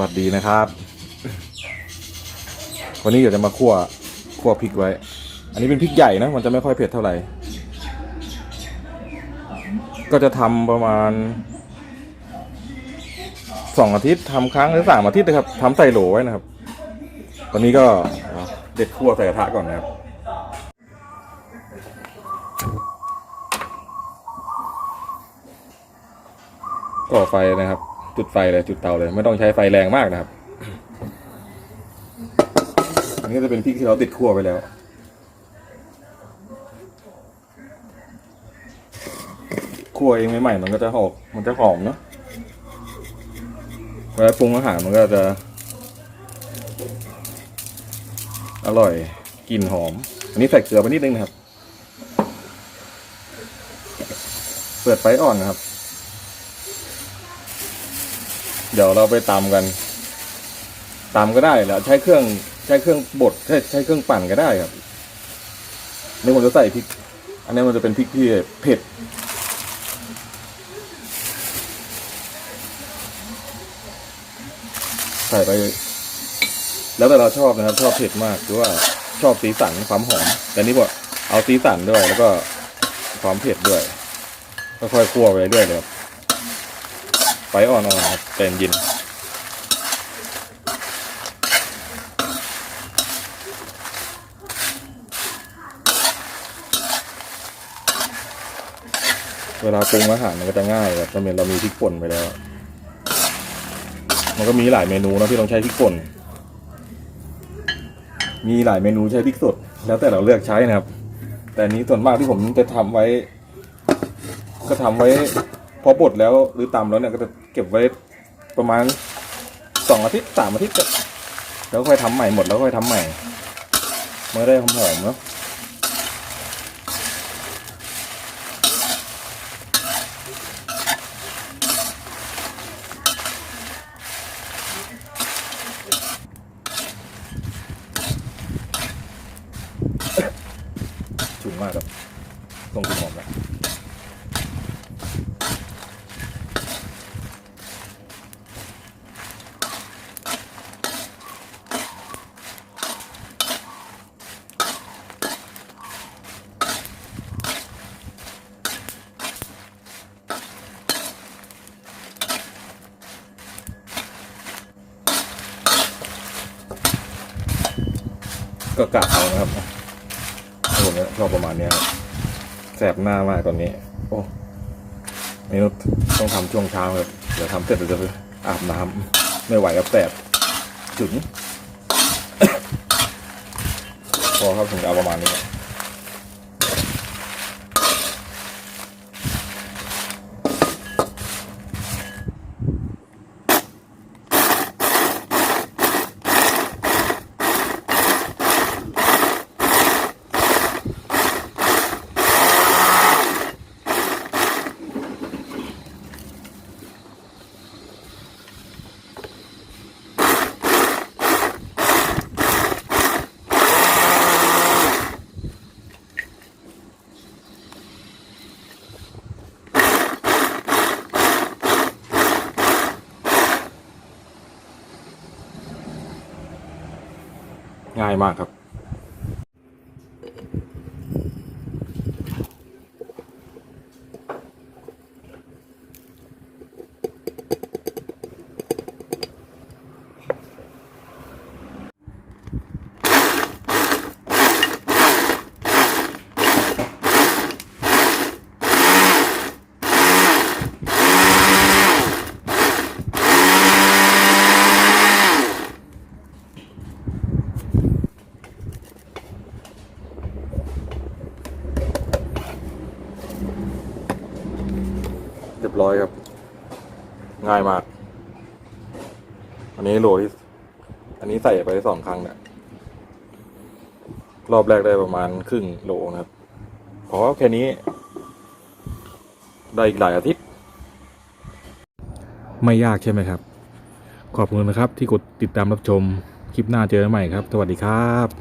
วัสดีนะครับ วันนี้เดี๋ยวจะมาคั่วคั่วพริกไว้ อันนี้เป็นพริกใหญ่นะมันจะไม่ค่อยเผ็ดเท่าไหร่ ก็จะทำประมาณสองอาทิตย์ทำครั้งหรือสามอาทิตย์นะครับทำใส่โหลไว้นะครับ ตอนนี้ก็เด็ดคั่วใส่กระทะก่อนนะครับก่อไฟนะครับ จุดไฟเลยจุดเตาเลยไม่ต้องใช้ไฟแรงมากนะครับ อันนี้จะเป็นพริกที่เราติดคั่วไปแล้วคั่วเองใหม่ๆมันก็จะหอมมันจะหอมเนาะเวลาปรุงอาหารมันก็จะ อร่อยกลิ่นหอม อันนี้ใส่เกลือไปนิดนึงนะครับ เปิดไฟอ่อนนะครับ เดี๋ยวเราไปตำกันตำก็ได้แล้วใช้เครื่องใช้เครื่องบดใช้ใช้เครื่องปั่นก็ได้ครับนี่ผมจะใส่พริก อันนี้มันจะเป็นพริกที่เผ็ดใส่ไป แล้วแต่เราชอบนะครับ ชอบเผ็ดมากหรือว่าชอบสีสันความหอมแต่นี่บอกเอาสีสันด้วย แล้วก็ความเผ็ดด้วยค่อยๆคั่วไปเรื่อยๆเลยครับ ไฟอ่อนๆครับใจเย็นเวลาปรุงอาหารมันก็จะง่ายครับถ้าเป็นเรามีพริกป่นไปแล้ว มันก็มีหลายเมนูนะที่ต้องใช้พริกป่น มีหลายเมนูใช้พริกสดแล้วแต่เราเลือกใช้นะครับ แต่นนี้ส่วนมากที่ผมจะทำไว้ ก็ทำไว้ พอบดแล้วหรือตำแล้วเนี่ยก็จะเก็บไว้ประมาณสองอาทิตย์สามอาทิตย์แล้วค่อยทำใหม่หมดแล้วค่อยทำใหม่มันได้หอมๆเนาะฉุนมากครับต้องกินหอมแล้ว ก็กะเอานะครับผมเนี่ยชอบประมาณนี้ครับแสบหน้ามากตอนนี้ โอ้นี่ต้องทำช่วงเช้าครับเดี๋ยวทำเสร็จเดี๋ยวจะไปอาบน้ำไม่ไหวครับแสบจุดพอครับถึงจะเอาประมาณนี้ ง่ายมากครับ เร้อยครับ ง่ายมาก อันนี้โหลที่อันนี้ใส่ไปสองครั้งเนี่ยรอบแรกได้ประมาณครึ่งโหลนะครับเพราะแค่นี้ ได้อีกหลายอาทิตย์ ไม่ยากใช่ไหมครับ ขอบคุณนะครับที่กดติดตามรับชม คลิปหน้าเจอกันใหม่ครับ สวัสดีครับ